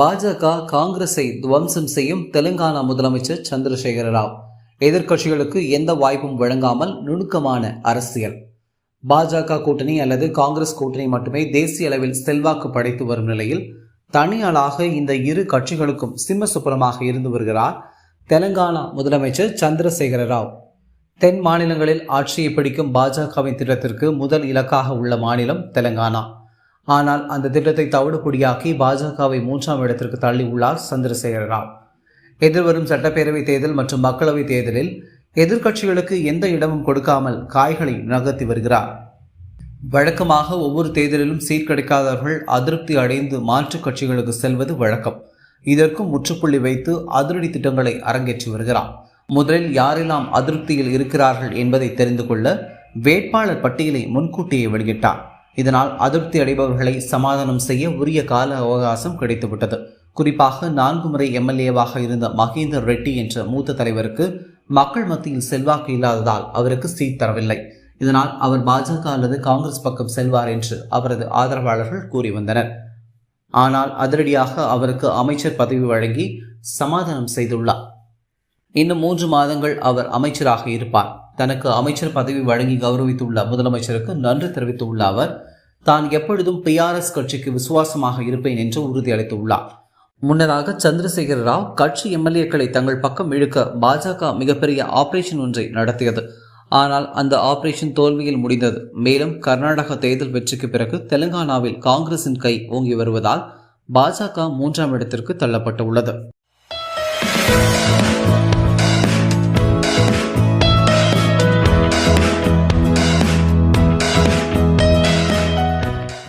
பாஜக காங்கிரஸை துவம்சம் செய்யும் தெலுங்கானா முதலமைச்சர் சந்திரசேகர ராவ். எதிர்க்கட்சிகளுக்கு எந்த வாய்ப்பும் வழங்காமல் நுணுக்கமான அரசியல். பாஜக கூட்டணி அல்லது காங்கிரஸ் கூட்டணி மட்டுமே தேசிய அளவில் செல்வாக்கு படைத்து வரும் நிலையில் தனியாளாக இந்த இரு கட்சிகளுக்கும் சிம்ம சுப்பரமாக இருந்து வருகிறார் தெலுங்கானா முதலமைச்சர் சந்திரசேகர ராவ். தென் மாநிலங்களில் ஆட்சியை பிடிக்கும் பாஜகவின் திட்டத்திற்கு முதல் இலக்காக உள்ள மாநிலம் தெலுங்கானா. ஆனால் அந்த திட்டத்தை தவிடுபொடியாக்கி பாஜகவை மூன்றாம் இடத்திற்கு தள்ளி உள்ளார் சந்திரசேகர ராவ். எதிர்வரும் சட்டப்பேரவை தேர்தல் மற்றும் மக்களவைத் தேர்தலில் எதிர்க்கட்சிகளுக்கு எந்த இடமும் கொடுக்காமல் காய்களை நகர்த்தி வருகிறார். வழக்கமாக ஒவ்வொரு தேர்தலிலும் சீட் கிடைக்காதவர்கள் அதிருப்தி அடைந்து மாற்றுக் கட்சிகளுக்கு செல்வது வழக்கம். இதற்கும் முற்றுப்புள்ளி வைத்து அதிரடி திட்டங்களை அரங்கேற்றி வருகிறார். முதலில் யாரெல்லாம் அதிருப்தியில் இருக்கிறார்கள் என்பதை தெரிந்து கொள்ள வேட்பாளர் பட்டியலை முன்கூட்டியே வெளியிட்டார். இதனால் அதிருப்தி அடைபவர்களை சமாதானம் செய்ய உரிய கால அவகாசம் கிடைத்துவிட்டது. குறிப்பாக நான்கு முறை எம்எல்ஏவாக இருந்த மகேந்தர் ரெட்டி என்ற மூத்த தலைவருக்கு மக்கள் மத்தியில் செல்வாக்கு இல்லாததால் அவருக்கு சீட் தரவில்லை. இதனால் அவர் பாஜக அல்லது காங்கிரஸ் பக்கம் செல்வார் என்று அவரது ஆதரவாளர்கள் கூறி வந்தனர். ஆனால் அதிரடியாக அவருக்கு அமைச்சர் பதவி வழங்கி சமாதானம் செய்துள்ளார். இன்னும் மூன்று மாதங்கள் அவர் அமைச்சராக இருப்பார். தனக்கு அமைச்சர் பதவி வழங்கி கௌரவித்துள்ள முதலமைச்சருக்கு நன்றி தெரிவித்துள்ள அவர் தான் எப்பொழுதும் பிஆர்எஸ் கட்சிக்கு விசுவாசமாக இருப்பேன் என்று உறுதியளித்துள்ளார். முன்னதாக சந்திரசேகர ராவ் கட்சி எம்எல்ஏக்களை தங்கள் பக்கம் இழுக்க பாஜக மிகப்பெரிய ஆபரேஷன் ஒன்றை நடத்தியது. ஆனால் அந்த ஆபரேஷன் தோல்வியில் முடிந்தது. மேலும் கர்நாடக தேர்தல் வெற்றிக்கு பிறகு தெலுங்கானாவில் காங்கிரசின் கை ஓங்கி வருவதால் பாஜக மூன்றாம் இடத்திற்கு தள்ளப்பட்டுள்ளது.